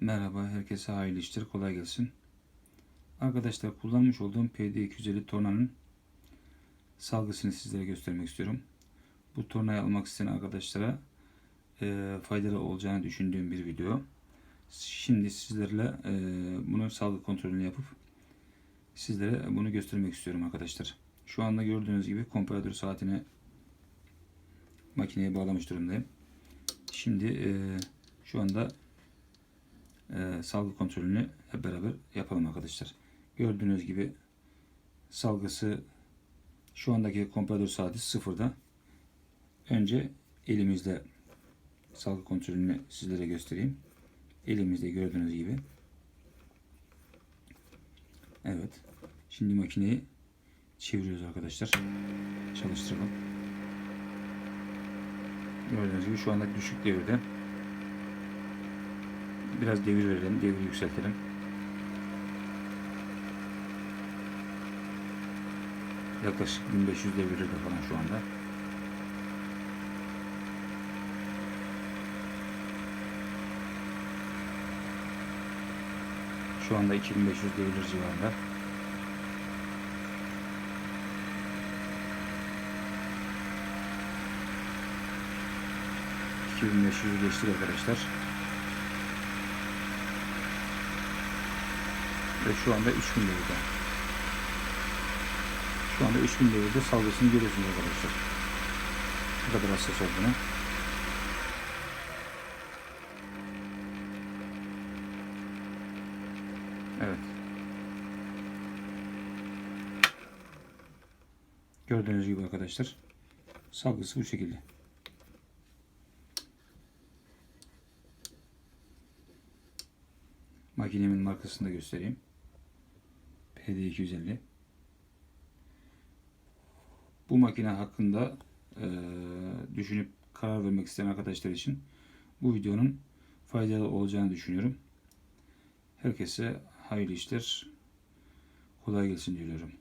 Merhaba, herkese hayırlı işler, kolay gelsin. Arkadaşlar kullanmış olduğum PD250 tornanın salgısını sizlere göstermek istiyorum. Bu tornayı almak isteyen arkadaşlara e, faydalı olacağını düşündüğüm bir video. Şimdi sizlerle e, bunun salgı kontrolünü yapıp sizlere bunu göstermek istiyorum arkadaşlar. Şu anda gördüğünüz gibi komparatör saatini makineye bağlamış durumdayım. Şimdi e, şu anda e, salgı kontrolünü hep beraber yapalım arkadaşlar. Gördüğünüz gibi salgısı şu andaki komparatör saati sıfırda. Önce elimizle salgı kontrolünü sizlere göstereyim. Elimizde gördüğünüz gibi. Evet. Şimdi makineyi çeviriyoruz arkadaşlar. Çalıştıralım. Gördüğünüz gibi şu anda düşük devirde. Biraz devir verelim. Devri yükseltelim. Yaklaşık 1500 devirde falan şu anda. Şu anda 2500 devir civarında. ...2500'ü geçtik arkadaşlar. Ve şu anda 3000 devirde. Şu anda 3000 devirde salgısını görüyorsunuz arkadaşlar. Ne kadar hassas olduğunu. Evet. Gördüğünüz gibi arkadaşlar. Salgısı bu şekilde. Makinemin markasını da göstereyim. PD250. Bu makine hakkında e, düşünüp karar vermek isteyen arkadaşlar için bu videonun faydalı olacağını düşünüyorum. Herkese hayırlı işler, kolay gelsin diliyorum.